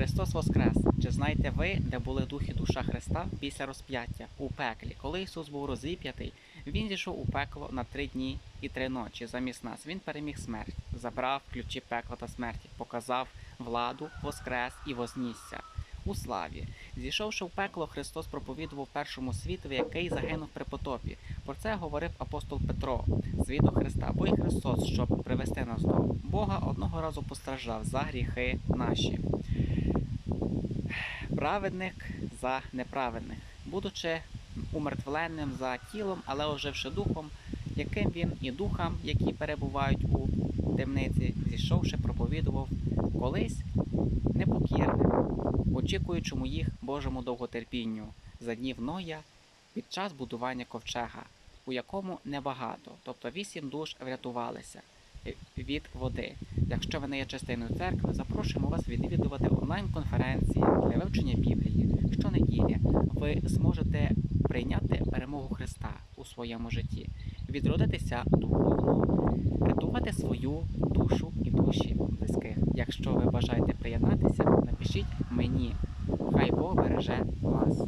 Христос Воскрес! Чи знаєте ви, де були дух і душа Христа після розп'яття у пеклі? Коли Ісус був розіп'ятий, Він зійшов у пекло на три дні і три ночі замість нас. Він переміг смерть, забрав ключі пекла та смерті, показав владу, воскрес і вознісся. У славі, зійшовши в пекло, Христос проповідував першому світові, який загинув при потопі. Про це говорив апостол Петро, свідок Христа, бо і Христос, щоб привести нас до Бога, одного разу постраждав за гріхи наші праведник за неправедних, будучи умертвленим за тілом, але оживши духом, яким він і духам, які перебувають у темниці, зійшовши, проповідував колись непокірним, очікуючому їх Божому довготерпінню за днів Ноя під час будування ковчега, у якому небагато, тобто вісім душ врятувалися від води. Якщо ви не є частиною церкви, запрошуємо вас відвідувати онлайн-конференції вивчення Біблії. Щонеділі ви зможете прийняти перемогу Христа у своєму житті, відродитися духовно, рятувати свою душу і душі близьких. Якщо ви бажаєте приєднатися, напишіть мені. Хай Бог береже вас.